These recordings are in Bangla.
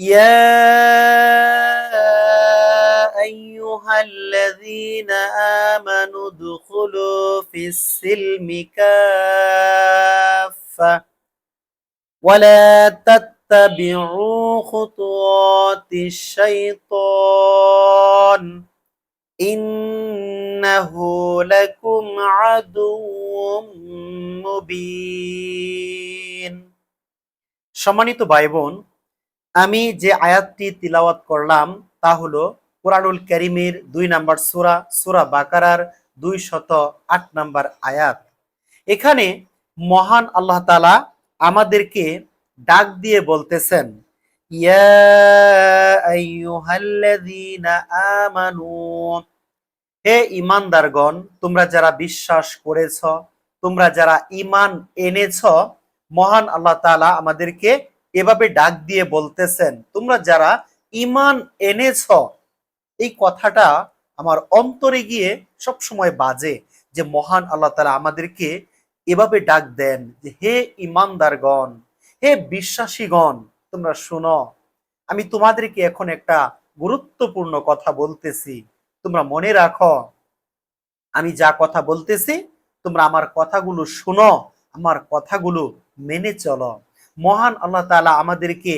يا أيها الذين آمنوا ادخلوا في السلم كافة ولا تتبعوا خطوات الشيطان إنه لكم عدو মুবিন সম্মানিত ভাই বোন আমি যে আয়াতটি তিলাওয়াত করলাম, তা হলো কোরআনুল করিমের দুই নাম্বার সুরা সুরা বাকারার দুই শত আট নাম্বার আয়াত। এখানে মহান আল্লাহ তালা আমাদেরকে ডাক দিয়ে বলতেছেন হে ইমানদারগণ তোমরা যারা বিশ্বাস করেছ, তোমরা যারা ইমান এনেছ, মহান আল্লাহ তাআলা আমাদেরকে এভাবে ডাক দিয়ে বলতেছেন, তোমরা যারা ইমান এনেছ, এই কথাটা আমার অন্তরে গিয়ে সব সময় বাজে যে মহান আল্লাহ তাআলা আমাদেরকে এভাবে ডাক দেন যে, হে ইমানদারগণ হে বিশ্বাসীগণ, তোমরা শোনো, আমি তোমাদেরকে এখন একটা গুরুত্বপূর্ণ কথা বলতেছি, তোমরা মনে রাখো, আমি যা কথা বলতেছি, তোমরা আমার কথাগুলো শুনো, আমার কথাগুলো মেনে চলো। মহান আল্লাহ তাআলা আমাদেরকে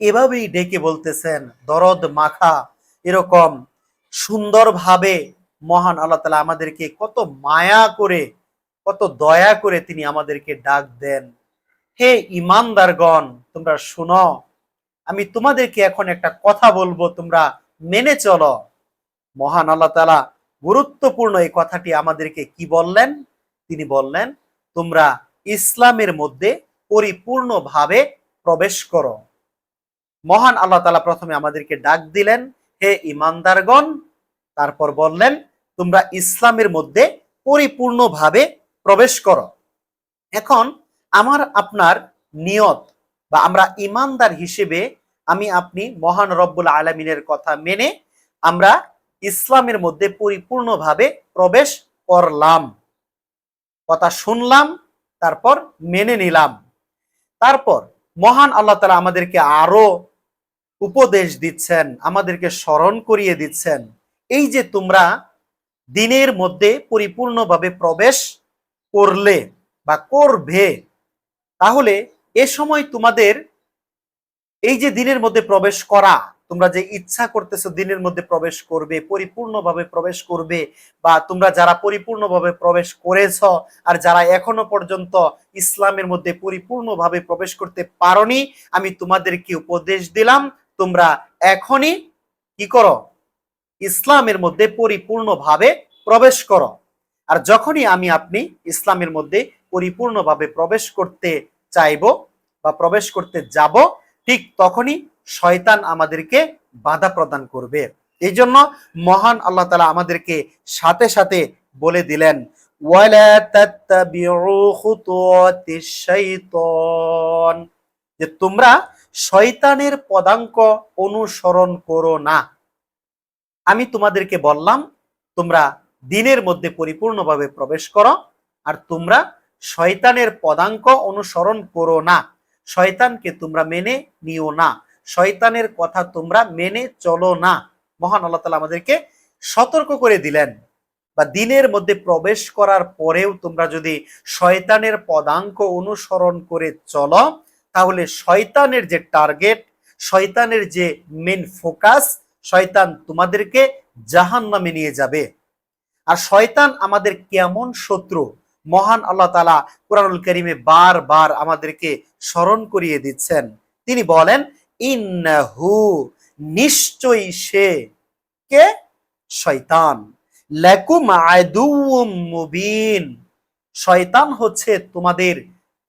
এভাবেই ডেকে বলতেছেন, দরদ মাখা এরকম সুন্দরভাবে মহান আল্লাহ তালা আমাদেরকে কত মায়া করে, কত দয়া করে তিনি আমাদেরকে ডাক দেন। হে ইমানদারগণ, তোমরা শুনো, আমি তোমাদেরকে এখন একটা কথা বলব, তোমরা মেনে চলো। মহান আল্লাহ তাআলা গুরুত্বপূর্ণ এই কথাটি আমাদেরকে কি বললেন? তিনি বললেন, তোমরা ইসলামের মধ্যে পরিপূর্ণভাবে প্রবেশ করো। মহান আল্লাহ তাআলা প্রথমে আমাদেরকে ডাক দিলেন, হে ইমানদারগণ তারপর বললেন, তোমরা ইসলামের মধ্যে পরিপূর্ণভাবে প্রবেশ করো। এখন আমার আপনার নিয়ত বা আমরা ইমানদার হিসেবে আমি আপনি মহান রব্বুল আলমিনের কথা মেনে আমরা ইসলামের মধ্যে পরিপূর্ণভাবে প্রবেশ করলাম। কথা শুনলাম, তারপর মেনে নিলাম। তারপর মহান আল্লাহ তালা আমাদেরকে আরও উপদেশ দিচ্ছেন, আমাদেরকে স্মরণ করিয়ে দিচ্ছেন। এই যে তোমরা দিনের মধ্যে পরিপূর্ণভাবে প্রবেশ করলে বা করবে, তাহলে এ সময় তোমাদের এই যে দিনের মধ্যে প্রবেশ করা তোমরা যে ইচ্ছা করতেছো দিনের মধ্যে প্রবেশ করবে, পরিপূর্ণভাবে প্রবেশ করবে, বা তোমরা যারা পরিপূর্ণভাবে প্রবেশ করেছ আর যারা এখনও পর্যন্ত ইসলামের মধ্যে পরিপূর্ণভাবে প্রবেশ করতে পারোনি, আমি তোমাদেরকে উপদেশ দিলাম, তোমরা এখনই কি করো? ইসলামের মধ্যে পরিপূর্ণভাবে প্রবেশ করো। আর যখনই আমি আপনি ইসলামের মধ্যে পরিপূর্ণভাবে প্রবেশ করতে চাইব বা প্রবেশ করতে যাব, ঠিক তখনই শয়তান আমাদেরকে বাধা প্রদান করবে। এই জন্য মহান আল্লাহ তালা আমাদেরকে সাথে সাথে বলে দিলেন যে তোমরা শয়তানের পদাঙ্ক অনুসরণ করো না। আমি তোমাদেরকে বললাম, তোমরা দিনের মধ্যে পরিপূর্ণভাবে প্রবেশ করো, আর তোমরা শয়তানের পদাঙ্ক অনুসরণ করো না। শয়তানকে তোমরা মেনে নিও না। শয়তানের কথা তোমরা মেনে চলো না। মহান আল্লাহ তালা আমাদেরকে সতর্ক করে দিলেন। বা দিনের মধ্যে প্রবেশ করার পরেও তোমরা যদি শয়তানের পদাঙ্ক অনুসরণ করে চলো, তাহলে শয়তানের যে টার্গেট, শয়তানের যে মেন ফোকাস, শয়তান তোমাদেরকে জাহান নামে নিয়ে যাবে। আর শয়তান আমাদের কেমন শত্রু? মহান আল্লাহ তালা কোরআনুল করিমে বারবার আমাদেরকে স্মরণ করিয়ে দিচ্ছেন। তিনি বলেন ইন্নাহু, নিশ্চয়ই সে কে? শয়তান। লাকুম আদুউম মুবিন। শয়তান হচ্ছে তোমাদের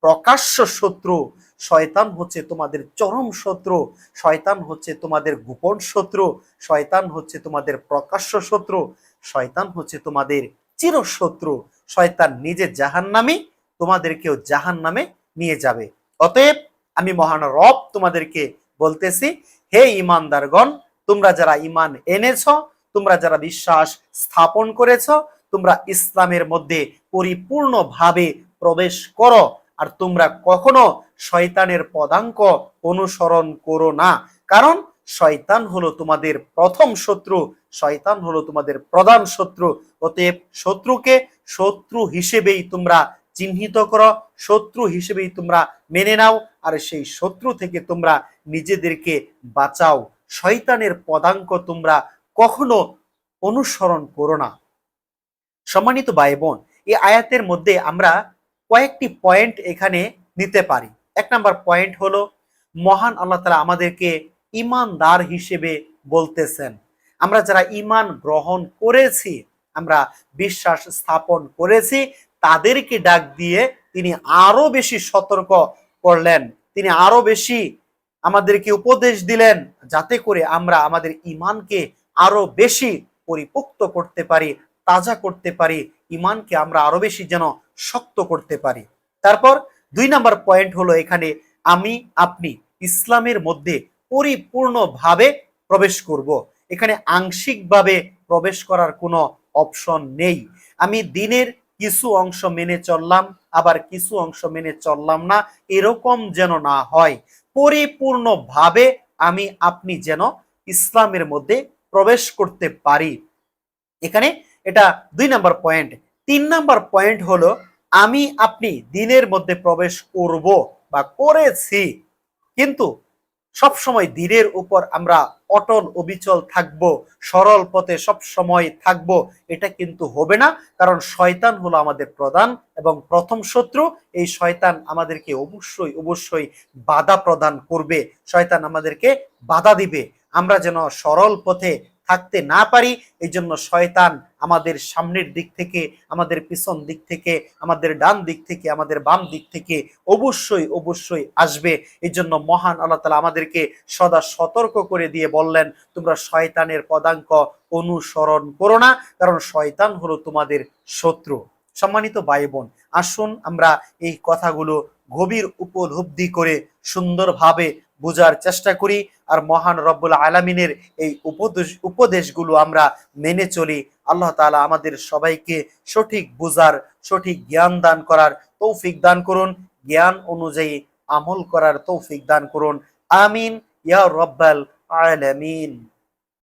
প্রকাশ্য শত্রু। শয়তান হচ্ছে তোমাদের চরম শত্রু। শয়তান হচ্ছে তোমাদের গোপন শত্রু। শয়তান হচ্ছে তোমাদের প্রকাশ্য শত্রু। শয়তান হচ্ছে তোমাদের চিরশত্রু শয়তান নিজে জাহান নামে তোমাদেরকেও জাহান নামে নিয়ে যাবে। অতএব আমি মহান রব তোমাদেরকে বলতেছি, হে ইমানদারগণ, তোমরা যারা ইমান এনেছ, তোমরা যারা বিশ্বাস স্থাপন করেছ, তোমরা ইসলামের মধ্যে পরিপূর্ণভাবে প্রবেশ করো, আর তোমরা কখনো শয়তানের পদাঙ্ক অনুসরণ করো না। কারণ শয়তান হলো তোমাদের প্রথম শত্রু, শয়তান হলো তোমাদের প্রধান শত্রু। অতএব শত্রুকে শত্রু হিসেবেই তোমরা চিহ্নিত করো। শত্রু হিসেবেই তোমরা মেনে নাও, আর সেই শত্রু থেকে তোমরা নিজেদেরকে বাঁচাও। শয়তানের পদাঙ্ক তোমরা কখনো অনুসরণ করো না। সম্মানিত ভাই বোন এই আয়াতের মধ্যে আমরা কয়েকটি পয়েন্ট এখানে নিতে পারি। এক নাম্বার পয়েন্ট হলো, মহান আল্লাহ তালা আমাদেরকে ইমানদার হিসেবে বলতেছেন। আমরা যারা ইমান গ্রহণ করেছি, আমরা বিশ্বাস স্থাপন করেছি তাদেরকে ডাক দিয়ে তিনি আরও বেশি সতর্ক করলেন। তিনি আরও বেশি আমাদেরকে উপদেশ দিলেন যাতে করে আমরা আমাদের ইমানকে আরও বেশি পরিপুক্ত করতে পারি, তাজা করতে পারি ইমানকে আমরা আরও বেশি যেন শক্ত করতে পারি। তারপর দুই নাম্বার পয়েন্ট হলো এখানে আমি, আপনি ইসলামের মধ্যে পরিপূর্ণভাবে প্রবেশ করব। এখানে আংশিকভাবে প্রবেশ করার কোনো অপশন নেই। আমি দিনের কিছু অংশ মেনে চললাম, আবার কিছু অংশ মেনে চললাম না, এরকম যেন না হয়। পরিপূর্ণভাবে আমি আপনি যেন ইসলামের মধ্যে প্রবেশ করতে পারি। এখানে এটা দুই নাম্বার পয়েন্ট। তিন নাম্বার পয়েন্ট হলো, আমি আপনি দিনের মধ্যে প্রবেশ করব বা করেছি, কিন্তু সব সময় দিনের উপর আমরা অটল অবিচল থাকব, সরল পথে সব সময় থাকব, এটা কিন্তু হবে না। কারণ শয়তান হলো আমাদের প্রধান এবং প্রথম শত্রু। এই শয়তান আমাদেরকে অবশ্যই অবশ্যই বাধা প্রদান করবে। শয়তান আমাদেরকে বাধা দিবে। আমরা যেন সরল পথে থাকতে না পারি এই জন্য শয়তান আমাদের সামনের দিক থেকে, আমাদের পিছন দিক থেকে, আমাদের ডান দিক থেকে, আমাদের বাম দিক থেকে অবশ্যই অবশ্যই আসবে। এই জন্য মহান আল্লাহ তালা আমাদেরকে সদা সতর্ক করে দিয়ে বললেন, তোমরা শয়তানের পদাঙ্ক অনুসরণ করো না, কারণ শয়তান হলো তোমাদের শত্রু। সম্মানিত ভাই বোন আসুন আমরা এই কথাগুলো গভীর উপলব্ধি করে সুন্দরভাবে বোঝার চেষ্টা করি আর মহান রব্বুল আলমিনের এই উপদেশ, উপদেশগুলো আমরা মেনে চলি। আল্লাহ তালা আমাদের সবাইকে সঠিক বোঝার, সঠিক জ্ঞান দান করার তৌফিক দান করুন। জ্ঞান অনুযায়ী আমল করার তৌফিক দান করুন। আমিন। ইয়া রব্বাল আলামিন।